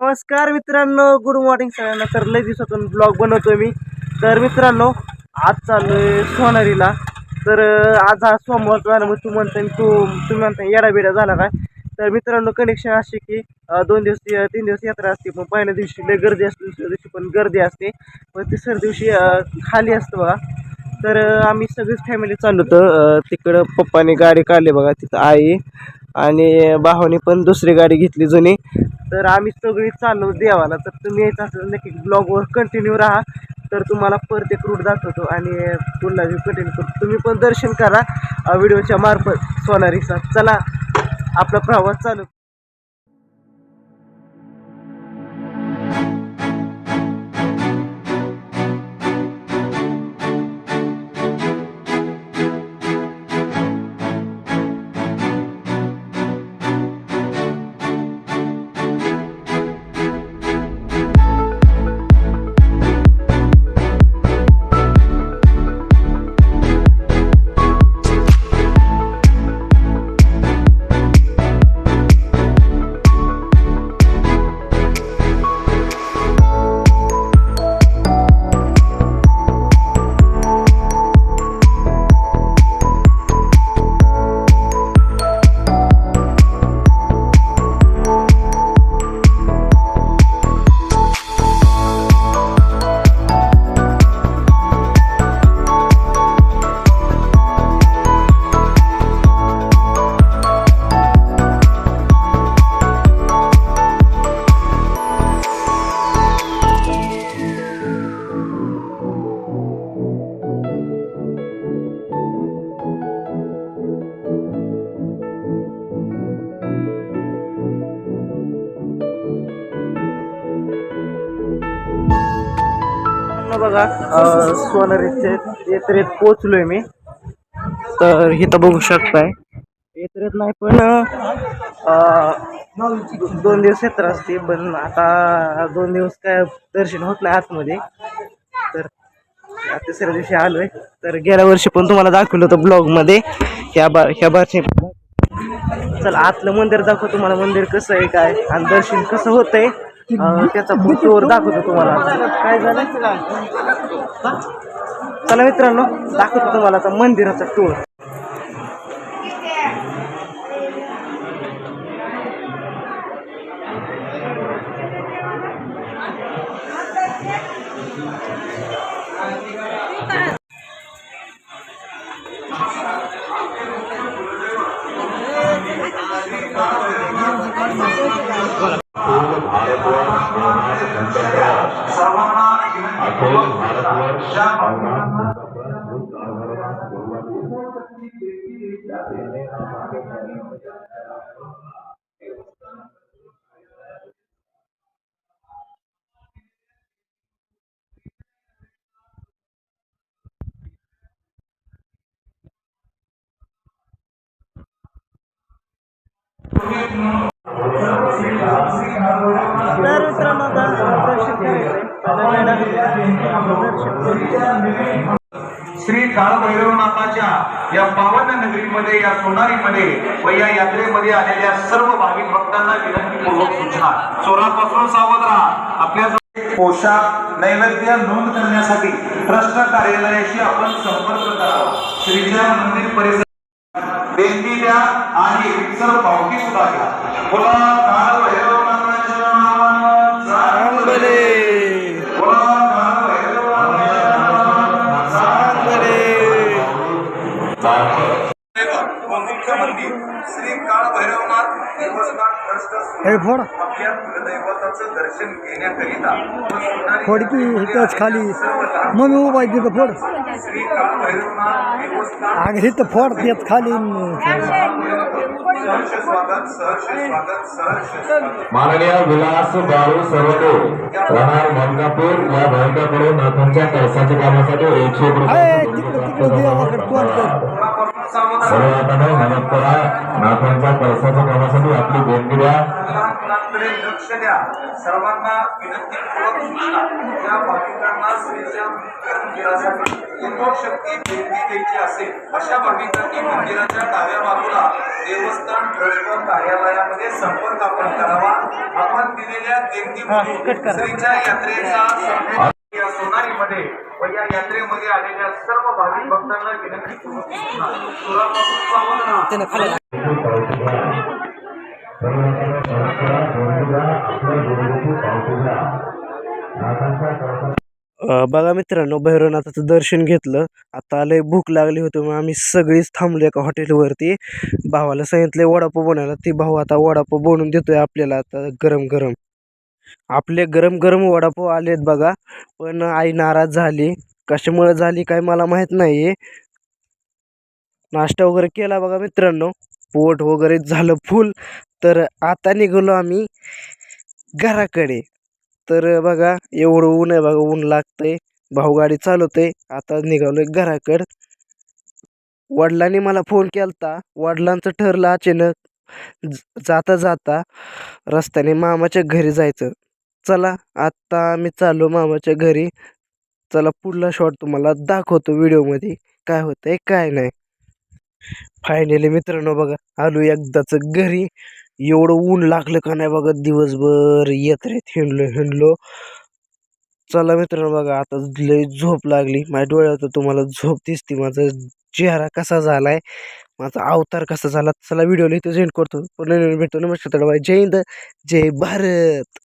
नमस्कार मित्रांनो good morning सगळ्यांना. तर लय दिवसातून ब्लॉग बनवतोय मी. तर मित्रांनो आज चाललोय सोनारीला. तर आज हा सोमवार झाला मग तू म्हणता तू तुम्ही म्हणता येडाबिडा झाला काय? तर मित्रांनो कनेक्शन असे की दोन दिवस तीन दिवस यात्रा असते पण पहिल्या दिवशी लय गर्दी असते दुसऱ्या दिवशी पण गर्दी असते. पण तिसऱ्या दिवशी खाली असतं बघा. तर आम्ही सगळीच फॅमिली चाललो होतो तिकडं पप्पाने गाडी काढली बघा तिथं आई आणि भावाने पण दुसरी गाडी घेतली जुनी. तर आम्ही सगळी चाललो देवाला. तर तुम्ही यायचं असेल नक्की ब्लॉगवर कंटिन्यू राहा. तर तुम्हाला प्रत्येक रूट दाखवतो आणि पुढला व्ह्यू कंटिन्यू करतो तुम्ही पण दर्शन करा. व्हिडिओच्या मार्फत सोनारीचा चला आपला प्रवास चालू. न बघा अं, येत पोचलोय मी. तर इथं बघू शकताय. येत्रेत नाही पण दोन दिवस येत्र असते पण आता दोन दिवस काय दर्शन होत नाही आतमध्ये. तर तिसऱ्या दिवशी आलोय. तर गेल्या वर्षी पण तुम्हाला दाखवलं होतं ब्लॉगमध्ये. ह्या बार ह्या बारशी चला आतलं मंदिर दाखव तुम्हाला मंदिर कसं आहे काय आणि दर्शन कसं होतंय. आहे त्याचा फोटोवर दाखवतो तुम्हाला. काय झालं? चला मित्रांनो दाखवतो तुम्हाला आता मंदिराचा टूर अखिल भारतवर्ष तर मित्रांनो आता श्री काळभैरवनाथाच्या या पावन नगरीमध्ये या सोनारीमध्ये व या यात्रेमध्ये आलेल्या सर्व भाविक भक्तांना विनंतीपूर्वक सूचना चोरापासून सावध राहा. आपल्या पोशाख नैवेद्य नोंद करण्यासाठी ट्रस्ट कार्यालयाशी आपण संपर्क करावा श्रीच्या मंदिर परिसर देणगी द्या आणि सर्व पावती सुद्धा घ्या. बोला. श्री काळ भैरवनाथ देवस्थान ट्रस्ट हे आपल्या कुलदैवताचं दर्शन घेण्याकरिता इथंच खाली. मग उभा आहे तिथं फोड. श्री काळ भैरवनाथ देवस्थान. आणि इथं फोड तेच खाली. सहर्ष स्वागत सहर्ष स्वागत सहर्ष स्वागत. माननीय विलास बाळू सर्वतो राहणार मलकापूर या भाविकाकडून नाथांच्या कळसाच्या कामासाठी एकशे रुपये तिकडं तिकडं देवाकडे कोण कर. कोणापासून सावध राहा. सर्व नाथांना मदत करा नाथांच्या कळसाच्या कामासाठी आपली देणगी द्या. मुलांकडे लक्ष द्या. सर्वांना विनंतीपूर्वक सूचना. ज्या भाविकांना श्रीच्या मंदिरासाठी यथोशक्ती देणगी द्यायची असेल अशा भाविकांनी मंदिराच्या डाव्या बाजूला देवस्थान ट्रस्ट कार्यालयामध्ये संपर्क आपण करावा. आपण दिलेल्या श्रीच्या यात्रेचा संपूर्ण या सोनारीमध्ये. व या यात्रेमध्ये आलेल्या सर्व भाविक भक्तांना विनंती करून बघा मित्रांनो भैरवनाथाचं दर्शन घेतलं. आता लय भूक लागली होती मग आम्ही सगळीच थांबलो एका हॉटेलवरती. भावाला सांगितले वडापाव बनवायला. ती भाऊ आता वडापाव बनवून देतोय आपल्याला आता गरम गरम आपले गरम गरम वडापाव आलेत बघा. पण आई नाराज झाली. कशामुळे झाली काय मला माहीत नाही नाश्ता वगैरे केला बघा मित्रांनो. पोट वगैरे झालं फुल. तर आता निघालो आम्ही घराकडे. तर बघा एवढं ऊन आहे बघा ऊन लागतंय. भाऊ गाडी चालवते आता निघालो घराकड. वडिलांनी मला फोन केलता. वडिलांचं ठरलं अचानक. जाता जाता रस्त्याने मामाच्या घरी जायचं. चला आत्ता आम्ही चाललो मामाच्या घरी. चला पुढला शॉट तुम्हाला दाखवतो व्हिडिओमध्ये. काय होतं आहे काय नाही. फायनली मित्रांनो बघा आलो एकदाच घरी. एवढं ऊन लागलं का नाही बघा दिवसभर येत रे हिंडलो हिंडलो. चला मित्रांनो बघा आता लय झोप लागली. माझ्या डोळ्यात तुम्हाला झोप दिसते. माझा चेहरा कसा झालाय? माझा अवतार कसा झाला चला व्हिडिओला इथं एंड करतो. पुन्हा भेटतो नमस्कार जय हिंद जय भारत.